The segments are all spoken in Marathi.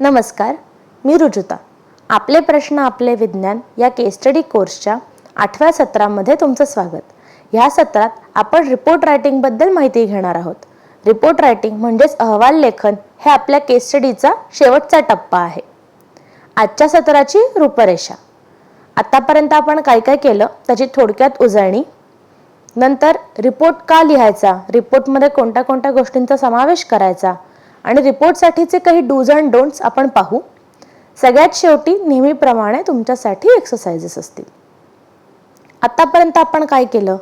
नमस्कार मी रुजुता. आपले प्रश्न आपले विज्ञान या केस स्टडी कोर्सच्या आठव्या सत्रामध्ये तुमचं स्वागत. ह्या सत्रात आपण रिपोर्ट रायटिंगबद्दल माहिती घेणार आहोत. रिपोर्ट रायटिंग म्हणजेच अहवाल लेखन हे आपल्या केस स्टडीचा शेवटचा टप्पा आहे. आजच्या सत्राची रूपरेषा. आतापर्यंत आपण काय काय केलं त्याची थोडक्यात उजळणी. नंतर रिपोर्ट का लिहायचा? रिपोर्टमध्ये कोणत्या कोणत्या गोष्टींचा समावेश करायचा? आणि रिपोर्टसाठीचे काही डूज अँड डोंट्स आपण पाहू. सगळ्यात शेवटी नेहमीप्रमाणे तुमच्यासाठी एक्सरसाइजेस असतील. आतापर्यंत आपण काय केलं?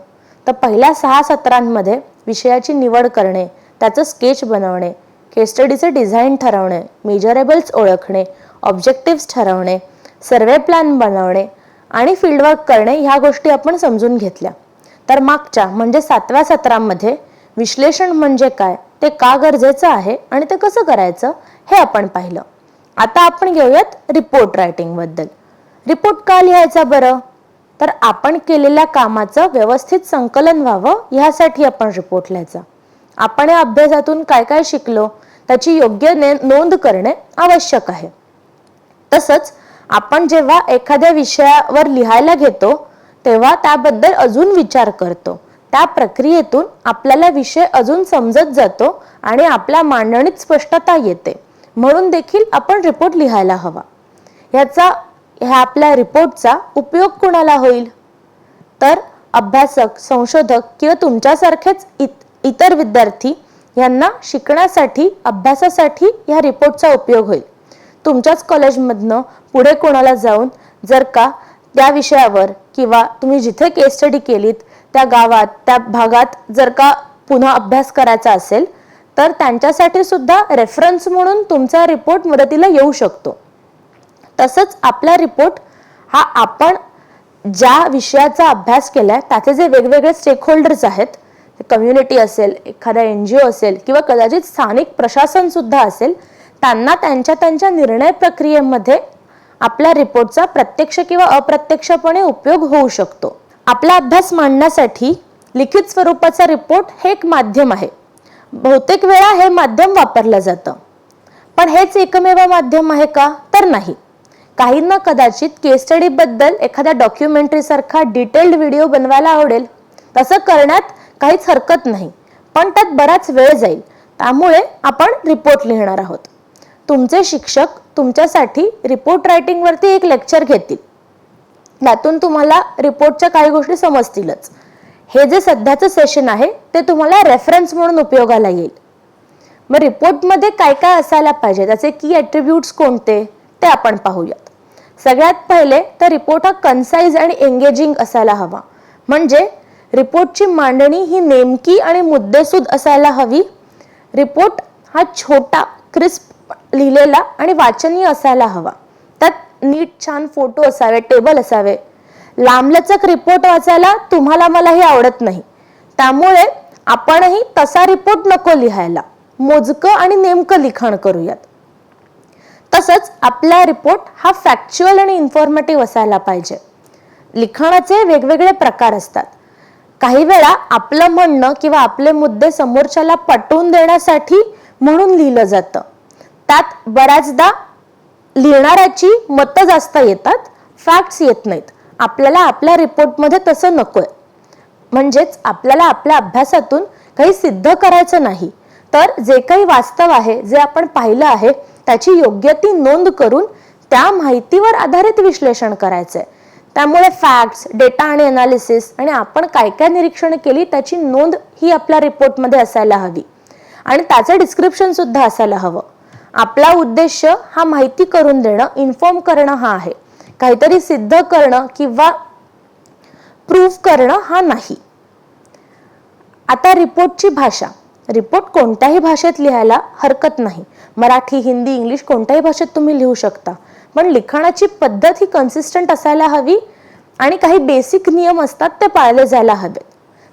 तर पहिल्या सहा सत्रांमध्ये विषयाची निवड करणे त्याचं स्केच बनवणे केस्टडीचे डिझाईन ठरवणे मेजरेबल्स ओळखणे ऑब्जेक्टिव्स ठरवणे सर्वे प्लॅन बनवणे आणि फील्डवर्क करणे ह्या गोष्टी आपण समजून घेतल्या. तर मागच्या म्हणजे सातव्या सत्रामध्ये विश्लेषण म्हणजे काय? ते का गरजेचं आहे आणि ते कसं करायचं हे आपण पाहिलं. आता आपण घेऊयात रिपोर्ट रायटिंगबद्दल रिपोर्ट का लिहायचा बरं? तर आपण केलेल्या कामाचं व्यवस्थित संकलन व्हावं ह्यासाठी आपण रिपोर्ट लिहायचा. आपण या अभ्यासातून काय काय शिकलो त्याची योग्य ने- नोंद करणे आवश्यक आहे. तसंच आपण जेव्हा एखाद्या विषयावर लिहायला घेतो तेव्हा त्याबद्दल अजून विचार करतो. त्या प्रक्रियेतून आपल्याला विषय अजून समजत जातो आणि आपल्या मांडणीत स्पष्टता येते. म्हणून देखील आपण रिपोर्ट लिहायला हवा. ह्याचा ह्या आपल्या रिपोर्टचा उपयोग कोणाला होईल? तर अभ्यासक संशोधक किंवा तुमच्यासारखेच इत इतर विद्यार्थी यांना शिकण्यासाठी अभ्यासासाठी ह्या रिपोर्टचा उपयोग होईल. तुमच्याच कॉलेजमधनं पुढे कोणाला जाऊन जर का त्या विषयावर किंवा तुम्ही जिथे केस स्टडी केलीत त्या गावात त्या भागात जर का पुन्हा अभ्यास करायचा असेल तर त्यांच्यासाठी सुद्धा रेफरन्स म्हणून तुमचा रिपोर्ट मदतीला येऊ शकतो. तसंच आपला रिपोर्ट हा आपण ज्या विषयाचा अभ्यास केलाय त्याचे जे वेगवेगळे स्टेकहोल्डर्स आहेत कम्युनिटी असेल एखादा एन जी ओ असेल किंवा कदाचित स्थानिक प्रशासन सुद्धा असेल त्यांना त्यांच्या त्यांच्या निर्णय प्रक्रियेमध्ये आपल्या रिपोर्टचा प्रत्यक्ष किंवा अप्रत्यक्षपणे उपयोग होऊ शकतो. आपला अभ्यास मांडण्यासाठी लिखित स्वरूपाचा रिपोर्ट हे एक माध्यम आहे. बहुतेक वेळा हे माध्यम वापरलं जातं. पण हेच एकमेव माध्यम आहे का? तर नाही. काहींना कदाचित केस स्टडीबद्दल एखाद्या डॉक्युमेंटरीसारखा डिटेल्ड व्हिडिओ बनवायला आवडेल. तसं करण्यात काहीच हरकत नाही. पण त्यात बराच वेळ जाईल. त्यामुळे आपण रिपोर्ट लिहिणार आहोत. तुमचे शिक्षक तुमच्यासाठी रिपोर्ट रायटिंगवरती एक लेक्चर घेतील. त्यातून तुम्हाला रिपोर्टच्या काही गोष्टी समजतीलच. हे जे सध्याचं सेशन आहे ते तुम्हाला रेफरन्स म्हणून उपयोगाला येईल. मग रिपोर्टमध्ये काय काय असायला पाहिजे? त्याचे की ॲट्रिब्यूट्स कोणते? ते आपण पाहूयात. सगळ्यात पहिले तर रिपोर्ट हा कन्साइज आणि एंगेजिंग असायला हवा. म्हणजे रिपोर्टची मांडणी ही नेमकी आणि मुद्देसूद असायला हवी. रिपोर्ट हा छोटा क्रिस्प लिहिलेला आणि वाचनीय असायला हवा. नीट छान फोटो असावे टेबल असावे. लांबलचक रिपोर्ट वाचायला तुम्हाला मलाही आवडत नाही. त्यामुळे आपणही तसा रिपोर्ट नको लिहायला. मोजकं आणि नेमकं लिखाण करूयात. तसंच आपला रिपोर्ट हा फॅक्च्युअल आणि इन्फॉर्मेटिव्ह असायला पाहिजे. लिखाणाचे वेगवेगळे प्रकार असतात. काही वेळा आपलं म्हणणं किंवा आपले मुद्दे समोरच्याला पटवून देण्यासाठी म्हणून लिहिलं जातं. त्यात बऱ्याचदा लिहिणाऱ्याची मतं जास्त येतात फॅक्ट्स येत नाहीत. आपल्याला आपल्या रिपोर्टमध्ये तसं नकोय. म्हणजेच आपल्याला आपल्या अभ्यासातून काही सिद्ध करायचं नाही. तर जे काही वास्तव आहे जे आपण पाहिलं आहे त्याची योग्य ती नोंद करून त्या माहितीवर आधारित विश्लेषण करायचंय. त्यामुळे फॅक्ट्स डेटा आणि अनालिसिस आणि आपण काय काय निरीक्षण केली त्याची नोंद ही आपल्या रिपोर्टमध्ये असायला हवी. आणि त्याचं डिस्क्रिप्शन सुद्धा असायला हवं. आपला उद्देश हा माहिती करून देणं इन्फॉर्म करणं हा आहे. काहीतरी सिद्ध करणं किंवा प्रूफ करणं हा नाही. आता रिपोर्टची भाषा. रिपोर्ट कोणत्याही भाषेत लिहायला हरकत नाही. मराठी हिंदी इंग्लिश कोणत्याही भाषेत तुम्ही लिहू शकता. पण लिखाणाची पद्धत ही कन्सिस्टंट असायला हवी आणि काही बेसिक नियम असतात ते पाळले जायला हवेत.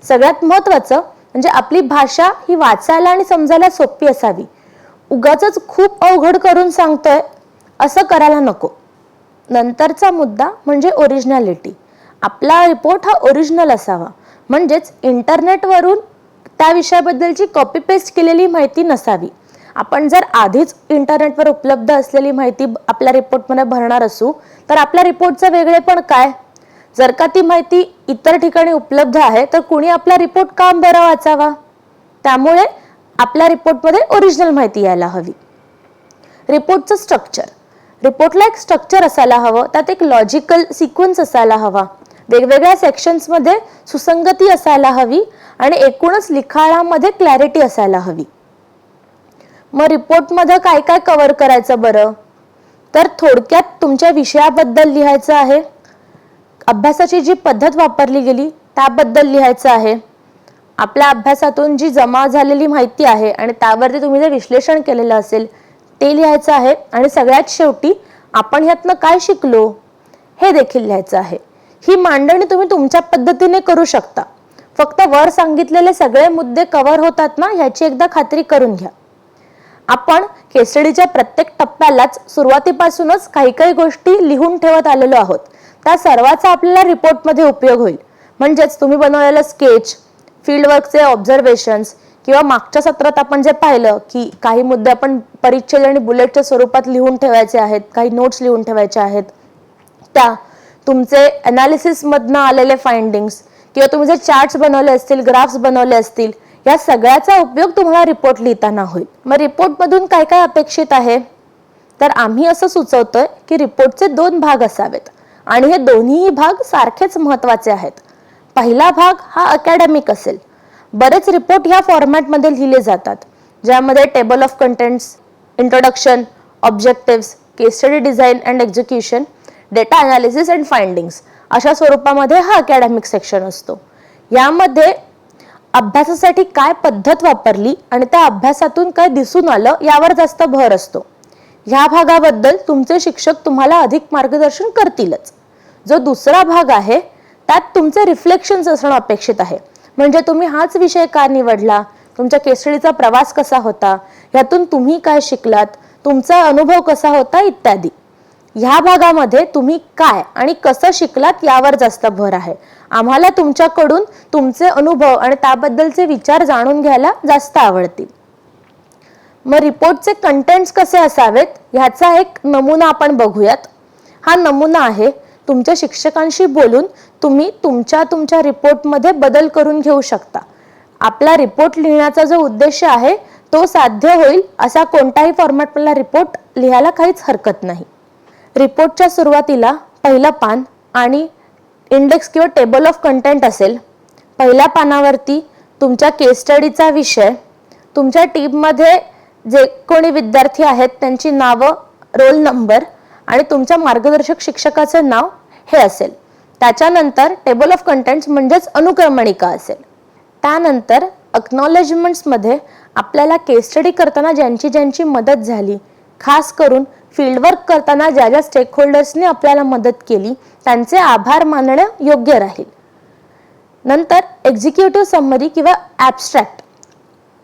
सगळ्यात महत्त्वाचं म्हणजे आपली भाषा ही वाचायला आणि समजायला सोपी असावी. उगाच खूप अवघड करून सांगतोय असं करायला नको. नंतरचा मुद्दा म्हणजे ओरिजिनॅलिटी आपला रिपोर्ट हा ओरिजिनल असावा. म्हणजेच इंटरनेटवरून त्या विषयाबद्दलची कॉपी पेस्ट केलेली माहिती नसावी. आपण जर आधीच इंटरनेटवर उपलब्ध असलेली माहिती आपल्या रिपोर्टमध्ये भरणार असू तर आपल्या रिपोर्टचं वेगळेपण काय? जर का ती माहिती इतर ठिकाणी उपलब्ध आहे तर कुणी आपला रिपोर्ट का बरं वाचावा? त्यामुळे आपल्या रिपोर्टमध्ये ओरिजिनल माहिती यायला हवी. रिपोर्टचं स्ट्रक्चर रिपोर्टला एक स्ट्रक्चर असायला हवं त्यात एक लॉजिकल सिक्वेन्स असायला हवा. वेगवेगळ्या सेक्शन्समध्ये सुसंगती असायला हवी आणि एकूणच लिखाणामध्ये क्लॅरिटी असायला हवी. मग रिपोर्टमध्ये काय काय कव्हर करायचं बरं? तर थोडक्यात तुमच्या विषयाबद्दल लिहायचं आहे. अभ्यासाची जी पद्धत वापरली गेली त्याबद्दल लिहायचं आहे. आपल्या अभ्यासातून जी जमा झालेली माहिती आहे आणि त्यावरती तुम्ही जे विश्लेषण केलेलं असेल ते लिहायचं आहे आणि सगळ्यात शेवटी आपण ह्यातनं काय शिकलो हे देखील लिहायचं आहे. ही मांडणी तुम्ही तुमच्या पद्धतीने करू शकता. फक्त वर सांगितलेले सगळे मुद्दे कव्हर होतात ना ह्याची एकदा खात्री करून घ्या. आपण केसडीच्या प्रत्येक टप्प्यालाच सुरुवातीपासूनच काही काही गोष्टी लिहून ठेवत आलेलो आहोत. त्या सर्वाचा आपल्याला रिपोर्टमध्ये उपयोग होईल. म्हणजेच तुम्ही बनवलेलं स्केच फील्डवर्कचे ऑब्झर्वेशन्स किंवा मागच्या सत्रात आपण जे पाहिलं की काही मुद्दे आपण परिच्छेद आणि बुलेटच्या स्वरूपात लिहून ठेवायचे आहेत काही नोट्स लिहून ठेवायचे आहेत. त्या तुमचे अनालिसिसमधनं आलेले फाइंडिंग्स किंवा तुम्ही जे चार्ट्स बनवले असतील ग्राफ्स बनवले असतील या सगळ्याचा उपयोग तुम्हाला रिपोर्ट लिहिताना होईल. मग रिपोर्टमधून काय काय अपेक्षित आहे? तर आम्ही असं सुचवतोय की रिपोर्टचे दोन भाग असावेत. आणि हे दोन्हीही भाग सारखेच महत्त्वाचे आहेत. पहिला भाग हा अकॅडमिक असेल. बरेच रिपोर्ट ह्या फॉर्मॅटमध्ये लिहिले जातात ज्यामध्ये table of contents introduction objectives case study design and execution data analysis and findings अशा स्वरूपामध्ये हा अकॅडमिक सेक्शन असतो. यामध्ये अभ्यासासाठी काय पद्धत वापरली आणि त्या अभ्यासातून काय दिसून आलं यावर जास्त भर असतो. ह्या भागाबद्दल तुमचे शिक्षक तुम्हाला अधिक मार्गदर्शन करतीलच. जो दुसरा भाग आहे त्यात तुमचे रिफ्लेक्शन्स असणं अपेक्षित आहे. म्हणजे तुम्ही हाच विषय का निवडला? तुमच्या केसरीचा प्रवास कसा होता? यातून तुम्ही काय शिकलात? तुमचा अनुभव कसा होता? इत्यादी. ह्या भागामध्ये तुम्ही काय आणि कसं शिकलात यावर जास्त भर आहे. आम्हाला तुमच्याकडून तुमचे अनुभव आणि त्याबद्दलचे विचार जाणून घ्यायला जास्त आवडतील. मग रिपोर्टचे कंटेंट्स कसे असावेत? ह्याचा एक नमुना आपण बघूयात. हा नमुना आहे तुमच्या शिक्षकांशी बोलून तुम्ही तुमच्या तुमच्या रिपोर्टमध्ये बदल करून घेऊ शकता. आपला रिपोर्ट लिहिण्याचा जो उद्देश आहे तो साध्य होईल असा कोणताही फॉर्मॅटमधला रिपोर्ट लिहायला काहीच हरकत नाही. रिपोर्टच्या सुरुवातीला पहिलं पान आणि इंडेक्स किंवा टेबल ऑफ कंटेंट असेल. पहिल्या पानावरती तुमच्या केस स्टडीचा विषय तुमच्या टीममध्ये जे कोणी विद्यार्थी आहेत त्यांची नावं रोल नंबर आणि तुमच्या मार्गदर्शक शिक्षकाचं नाव हे असेल. त्याच्यानंतर टेबल ऑफ कंटेंट्स म्हणजेच अनुक्रमणिका असेल. त्यानंतर अक्नॉलेजमेंट्समध्ये आपल्याला केस स्टडी करताना ज्यांची ज्यांची मदत झाली खास करून फील्डवर्क करताना ज्या ज्या स्टेकहोल्डर्सने आपल्याला मदत केली त्यांचे आभार मानणं योग्य राहील. नंतर एक्झिक्युटिव्ह समरी किंवा ॲबस्ट्रॅक्ट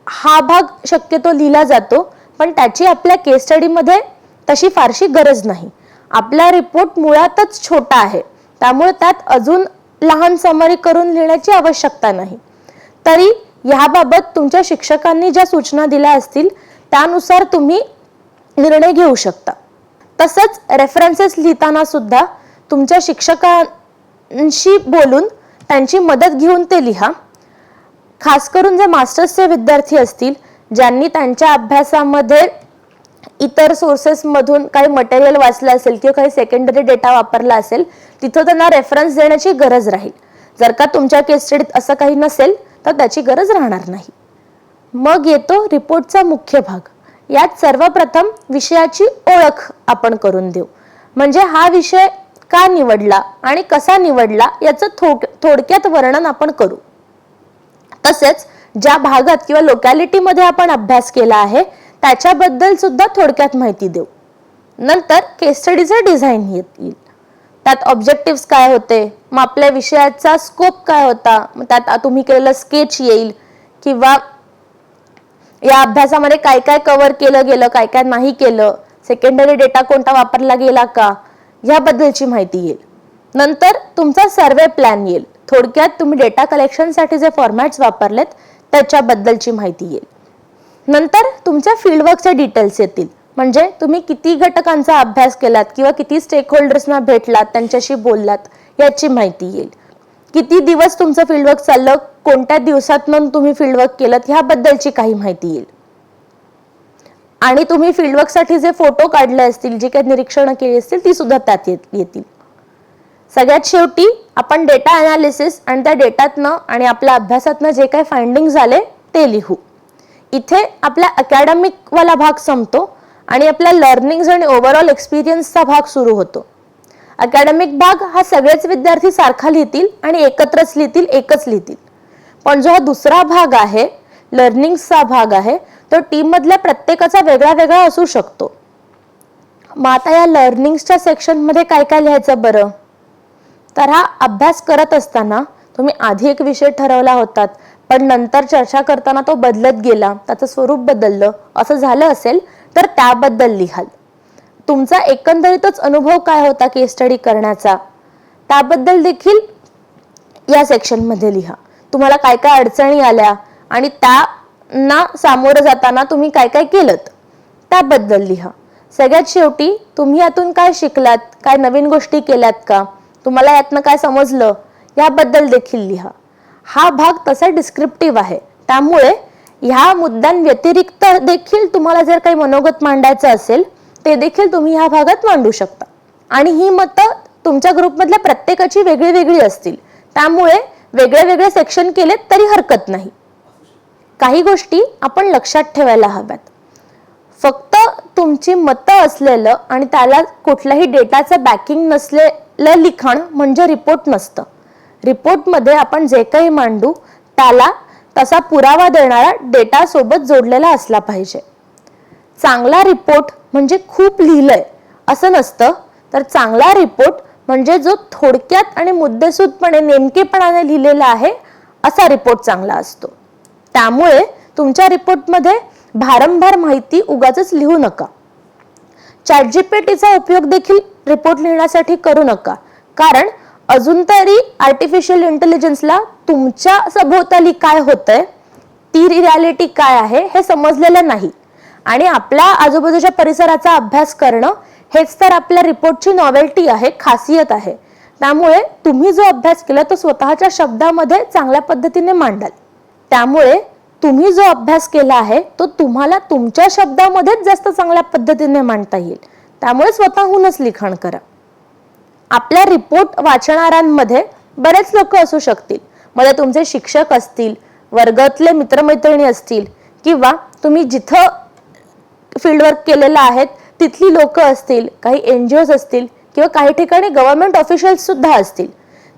हा भाग शक्यतो लिहिला जातो पण त्याची आपल्या केस स्टडीमध्ये तशी फारशी गरज नाही. आपला रिपोर्ट मुळातच छोटा आहे. त्यामुळे त्यात अजून लहान समरी करून लिहिण्याची आवश्यकता नाही. तरी ह्याबाबत तुमच्या शिक्षकांनी ज्या सूचना दिल्या असतील त्यानुसार तुम्ही निर्णय घेऊ शकता. तसंच रेफरन्सेस लिहिताना सुद्धा तुमच्या शिक्षकांशी बोलून त्यांची मदत घेऊन ते लिहा. खास करून जे मास्टर्सचे विद्यार्थी असतील ज्यांनी त्यांच्या अभ्यासामध्ये इतर सोर्सेसमधून काही मटेरियल वाचलं असेल किंवा काही सेकंडरी डेटा वापरला असेल तिथं त्यांना रेफरन्स देण्याची गरज राहील. जर का तुमच्या केस स्टडीत असं काही नसेल तर त्याची गरज राहणार नाही. मग येतो रिपोर्टचा मुख्य भाग. यात सर्वप्रथम विषयाची ओळख आपण करून देऊ. म्हणजे हा विषय का निवडला आणि कसा निवडला याचं थोड थोडक्यात वर्णन आपण करू. तसेच ज्या भागात किंवा लोकॅलिटीमध्ये आपण अभ्यास केला आहे त्याच्याबद्दल सुद्धा थोडक्यात माहिती देऊ. नंतर केस स्टडीचं डिझाईन येईल. त्यात ऑब्जेक्टिव्ह काय होते? मग आपल्या विषयाचा स्कोप काय होता? मग त्यात तुम्ही केलेलं स्केच येईल. किंवा या अभ्यासामध्ये काय काय कव्हर केलं गेलं काय काय नाही केलं? सेकंडरी डेटा कोणता वापरला गेला का? याबद्दलची माहिती येईल. नंतर तुमचा सर्वे प्लॅन येईल. थोडक्यात तुम्ही डेटा कलेक्शनसाठी जे फॉर्मॅट्स वापरलेत त्याच्याबद्दलची माहिती येईल. नंतर तुमच्या फील्डवर्कच्या डिटेल्स येतील. म्हणजे तुम्ही किती घटकांचा अभ्यास केलात किंवा किती स्टेक होल्डर्सना भेटलात त्यांच्याशी बोललात याची माहिती येईल. किती दिवस तुमचं फील्डवर्क चाललं कोणत्या दिवसातनं तुम्ही फील्डवर्क केलं ह्याबद्दलची काही माहिती येईल. आणि तुम्ही फील्डवर्कसाठी जे फोटो काढले असतील जी काही निरीक्षणं केली असतील ती सुद्धा त्यात येतील. सगळ्यात शेवटी आपण डेटा अनालिसिस आणि त्या डेटातनं आणि आपल्या अभ्यासातनं जे काही फाइंडिंग झाले ते लिहू. इथे आपला अकॅडमिकवाला भाग संपतो आणि आपला लर्निंग आणि ओव्हरऑल एक्सपिरियन्सचा भाग सुरू होतो. अकॅडमिक भाग हा सगळेच विद्यार्थी सारखा लिहितील आणि एकत्रच लिहितील एकच लिहितील. पण जो हा दुसरा भाग आहे लर्निंगचा भाग आहे तो टीम मधल्या प्रत्येकाचा वेगळा वेगळा असू शकतो. मग आता या लर्निंगच्या सेक्शनमध्ये काय काय लिहायचं बरं? तर हा अभ्यास करत असताना तुम्ही आधी एक विषय ठरवला होतात पण नंतर चर्चा करताना तो बदलत गेला त्याचं स्वरूप बदललं असं झालं असेल तर त्याबद्दल लिहाल. तुमचा एकंदरीतच अनुभव काय होता केस स्टडी करण्याचा? त्याबद्दल देखील या सेक्शनमध्ये लिहा. तुम्हाला काय काय अडचणी आल्या आणि त्यांना सामोरं जाताना तुम्ही काय काय केलं त्याबद्दल लिहा. सगळ्यात शेवटी तुम्ही यातून काय शिकलात? काय नवीन गोष्टी केल्यात का? तुम्हाला यातनं काय समजलं? याबद्दल देखील लिहा. हा भाग तसा डिस्क्रिप्टिव्ह आहे. त्यामुळे ह्या मुद्द्यांव्यतिरिक्त देखील तुम्हाला जर काही मनोगत मांडायचं असेल ते देखील तुम्ही ह्या भागात मांडू शकता. आणि ही मतं तुमच्या ग्रुपमधल्या प्रत्येकाची वेगळी वेगळी असतील. त्यामुळे वेगळे वेगळे सेक्शन केलेत तरी हरकत नाही. काही गोष्टी आपण लक्षात ठेवायला हव्यात. फक्त तुमची मतं असलेलं आणि त्याला कुठल्याही डेटाचं बॅकिंग नसलेलं लिखाण म्हणजे रिपोर्ट नसतं. रिपोर्टमध्ये आपण जे काही मांडू त्याला तसा पुरावा देणारा डेटा सोबत जोडलेला असला पाहिजे. चांगला रिपोर्ट म्हणजे खूप लिहिलंय असं नसतं. तर चांगला रिपोर्ट म्हणजे जो थोडक्यात आणि मुद्देसूदपणे नेमकेपणाने लिहिलेला आहे असा रिपोर्ट चांगला असतो. त्यामुळे तुमच्या रिपोर्टमध्ये भारंभार माहिती उगाच लिहू नका. चॅट जीपीटीचा उपयोग देखील रिपोर्ट लिहिण्यासाठी करू नका. कारण अजून तरी आर्टिफिशियल इंटेलिजन्सला तुमच्या सभोवताली काय होतंय? ती रियालिटी काय आहे हे समजलेलं नाही. आणि आपल्या आजूबाजूच्या परिसराचा अभ्यास करणं हेच तर आपल्या रिपोर्टची नॉवेल्टी आहे खासियत आहे. त्यामुळे तुम्ही जो अभ्यास केला तो स्वतःच्या शब्दामध्ये चांगल्या पद्धतीने मांडाल. त्यामुळे तुम्ही जो अभ्यास केला आहे तो तुम्हाला तुमच्या शब्दामध्येच जास्त चांगल्या पद्धतीने मांडता येईल. त्यामुळे स्वतःहूनच लिखाण करा. आपल्या रिपोर्ट वाचणाऱ्यांमध्ये बरेच लोक असू शकतील. मध्ये तुमचे शिक्षक असतील वर्गातले मित्रमैत्रिणी असतील किंवा तुम्ही जिथं फील्डवर्क केलेलं आहेत तिथली लोक असतील काही एन जी ओज असतील किंवा काही ठिकाणी गव्हर्नमेंट ऑफिशियल्स सुद्धा असतील.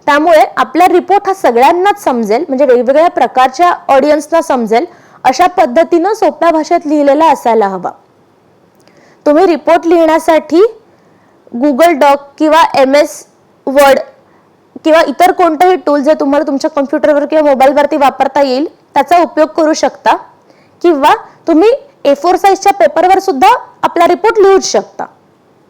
त्यामुळे आपला रिपोर्ट हा सगळ्यांनाच समजेल म्हणजे वेगवेगळ्या प्रकारच्या ऑडियन्सना समजेल अशा पद्धतीनं सोप्या भाषेत लिहिलेला असायला हवा. तुम्ही रिपोर्ट लिहिण्यासाठी गुगल डॉक किंवा एम एस वर्ड किंवा इतर कोणतंही टूल जे तुम्हाला तुमच्या कम्प्युटरवर किंवा मोबाईलवरती वापरता येईल त्याचा उपयोग करू शकता. किंवा तुम्ही ए फोर साईजच्या पेपरवर सुद्धा आपला रिपोर्ट लिहू शकता.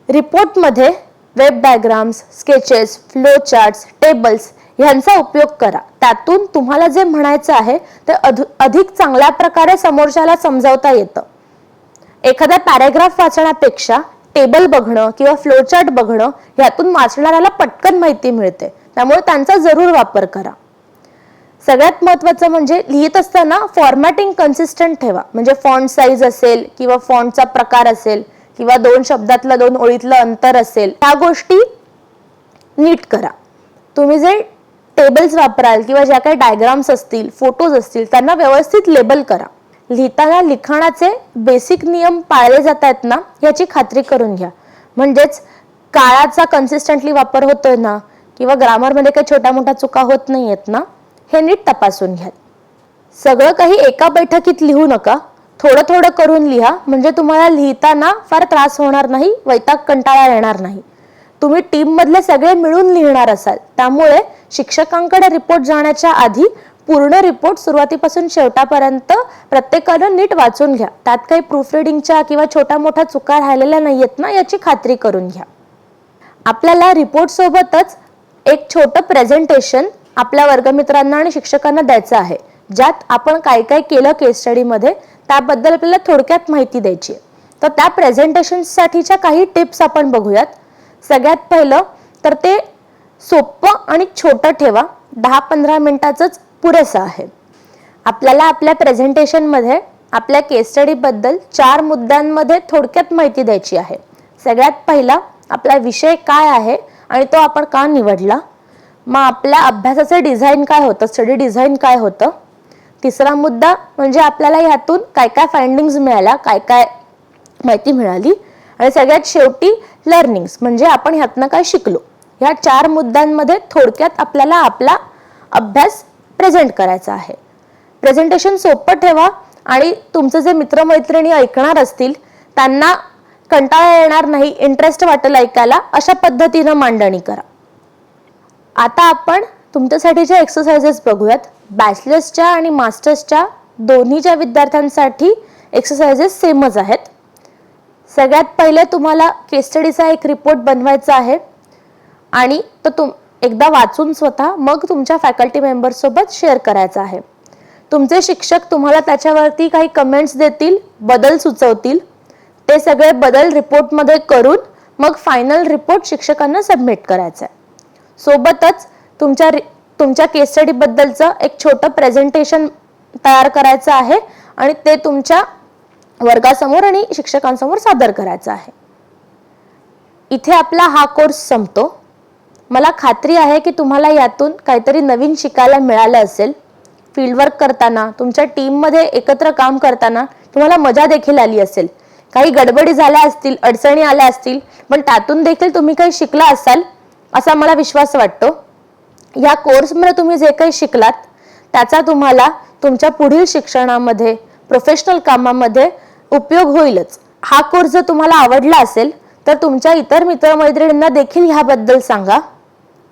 रिपोर्टमध्ये web diagrams sketches flow charts tables ह्यांचा उपयोग करा. त्यातून तुम्हाला जे म्हणायचं आहे ते अधिक चांगल्या प्रकारे समोरच्याला समजावता येतं. एखादा पॅरेग्राफ वाचण्यापेक्षा टेबल बघणं किंवा फ्लोचार्ट बघणं ह्यातून वाचणाऱ्याला पटकन माहिती मिळते. त्यामुळे त्यांचा जरूर वापर करा. सगळ्यात महत्वाचं म्हणजे लिहित असताना फॉर्मॅटिंग कन्सिस्टंट ठेवा. म्हणजे फॉन्ट साईज असेल किंवा फॉन्टचा प्रकार असेल किंवा दोन शब्दातलं दोन ओळीतलं अंतर असेल त्या गोष्टी नीट करा. तुम्ही जे टेबल्स वापराल किंवा ज्या काही डायग्राम्स असतील फोटोज असतील त्यांना व्यवस्थित लेबल करा. लिहिताना लिखाणाचे बेसिक नियम पाळले जात आहेत ना याची खात्री करून घ्या. म्हणजेच काळाचा कन्सिस्टंटली वापर होतोय ना किंवा ग्रामरमध्ये काही छोट्या मोठ्या चुका होत नाही आहेत ना हे नीट तपासून घ्या. सगळं काही एका बैठकीत लिहू नका थोडं थोडं करून लिहा म्हणजे तुम्हाला लिहिताना फार त्रास होणार नाही वैताग कंटाळा येणार नाही. तुम्ही टीम मधले सगळे मिळून लिहिणार असाल त्यामुळे शिक्षकांकडे रिपोर्ट जाण्याच्या आधी पूर्ण रिपोर्ट सुरुवातीपासून शेवटापर्यंत प्रत्येकानं नीट वाचून घ्या. त्यात काही प्रूफ रिडिंगच्या किंवा छोट्या मोठ्या चुका राहिलेल्या नाहीयेत ना याची खात्री करून घ्या. आपल्याला रिपोर्ट सोबतच एक छोटं प्रेझेंटेशन आपल्या वर्गमित्रांना आणि शिक्षकांना द्यायचं आहे. ज्यात आपण काय काय केलं केस स्टडीमध्ये त्याबद्दल आपल्याला थोडक्यात माहिती द्यायची आहे. तर त्या प्रेझेंटेशनसाठीच्या काही टिप्स आपण बघूयात. सगळ्यात पहिलं तर ते सोपं आणि छोटं ठेवा. दहा पंधरा मिनिटाचंच पुरेसं आहे. आपल्याला आपल्या प्रेझेंटेशनमध्ये आपल्या केस स्टडीबद्दल चार मुद्द्यांमध्ये थोडक्यात माहिती द्यायची आहे. सगळ्यात पहिला आपला विषय काय आहे आणि तो आपण का निवडला? मग आपल्या अभ्यासाचं डिझाईन काय होतं? स्टडी डिझाईन काय होतं? तिसरा मुद्दा म्हणजे आपल्याला ह्यातून काय काय फाइंडिंग्स मिळाल्या काय काय माहिती मिळाली? आणि सगळ्यात शेवटी लर्निंग्स म्हणजे आपण ह्यातनं काय शिकलो? ह्या चार मुद्द्यांमध्ये थोडक्यात आपल्याला आपला अभ्यास प्रेझेंट करायचा आहे. प्रेझेंटेशन सोपं ठेवा आणि तुमचे जे मित्रमैत्रिणी ऐकणार असतील त्यांना कंटाळा येणार नाही इंटरेस्ट वाटेल ऐकायला अशा पद्धतीनं मांडणी करा. आता आपण तुमच्यासाठीच्या एक्सरसाइजेस बघूयात. बॅचलर्सच्या आणि मास्टर्सच्या दोन्हीच्या विद्यार्थ्यांसाठी एक्सरसाइजेस सेमच आहेत. सगळ्यात पहिले तुम्हाला केस स्टडीचा एक रिपोर्ट बनवायचा आहे. आणि तो तुम एकदा वाचून स्वतः मग तुमच्या फॅकल्टी मेंबर्ससोबत शेअर करायचा आहे. तुमचे शिक्षक तुम्हाला त्याच्यावरती काही कमेंट्स देतील बदल सुचवतील. ते सगळे बदल रिपोर्टमध्ये करून मग फायनल रिपोर्ट शिक्षकांना सबमिट करायचा आहे. सोबतच तुमच्या तुमच्या केस स्टडीबद्दलचं एक छोटं प्रेझेंटेशन तयार करायचं आहे आणि ते तुमच्या वर्गासमोर आणि शिक्षकांसमोर सादर करायचं आहे. इथे आपला हा कोर्स संपतो. मला खात्री आहे की तुम्हाला यातून काहीतरी नवीन शिकायला मिळालं असेल. फील्डवर्क करताना तुमच्या टीममध्ये एकत्र काम करताना तुम्हाला मजा देखील आली असेल. काही गडबडी झाल्या असतील अडचणी आल्या असतील पण त्यातून देखील तुम्ही काही शिकला असाल असा मला विश्वास वाटतो. या कोर्समध्ये तुम्ही जे काही शिकलात त्याचा तुम्हाला तुमच्या पुढील शिक्षणामध्ये प्रोफेशनल कामामध्ये उपयोग होईलच. हा कोर्स जर तुम्हाला आवडला असेल तर तुमच्या इतर मित्रमैत्रिणींना देखील ह्याबद्दल सांगा.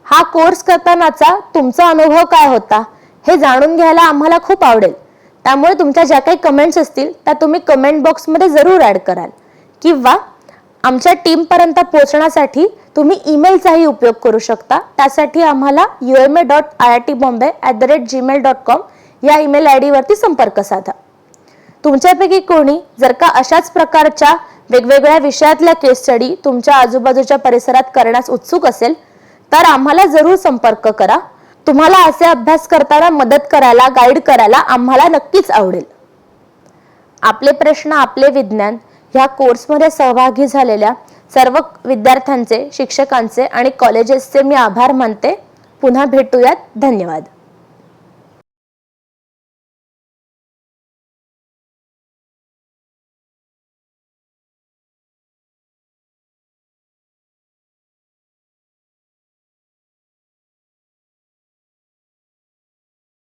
हा कोर्स करतानाचा तुमचा अनुभव काय होता? हे जाणून घ्यायला आम्हाला खूप आवडेल. त्यामुळे तुमच्या ज्या काही कमेंट्स असतील त्या तुम्ही कमेंट बॉक्समध्ये जरूर ॲड कराल. किंवा आमच्या टीमपर्यंत पोहोचण्यासाठी तुम्ही ईमेलचाही उपयोग करू शकता. त्यासाठी आम्हाला U M A dot I I T Bombay at the rate Gmail dot com या ईमेल आय डीवरती संपर्क साधा. तुमच्यापैकी कोणी जर का अशाच प्रकारच्या वेगवेगळ्या विषयातल्या केस स्टडी तुमच्या आजूबाजूच्या परिसरात करण्यास उत्सुक असेल तर आम्हाला जरूर संपर्क करा. तुम्हाला असे अभ्यास करताना मदत करायला गाईड करायला आम्हाला नक्कीच आवडेल. आपले प्रश्न आपले विज्ञान ह्या कोर्समध्ये सहभागी झालेल्या सर्व विद्यार्थ्यांचे शिक्षकांचे आणि कॉलेजेसचे मी आभार मानते. पुन्हा भेटूयात. धन्यवाद.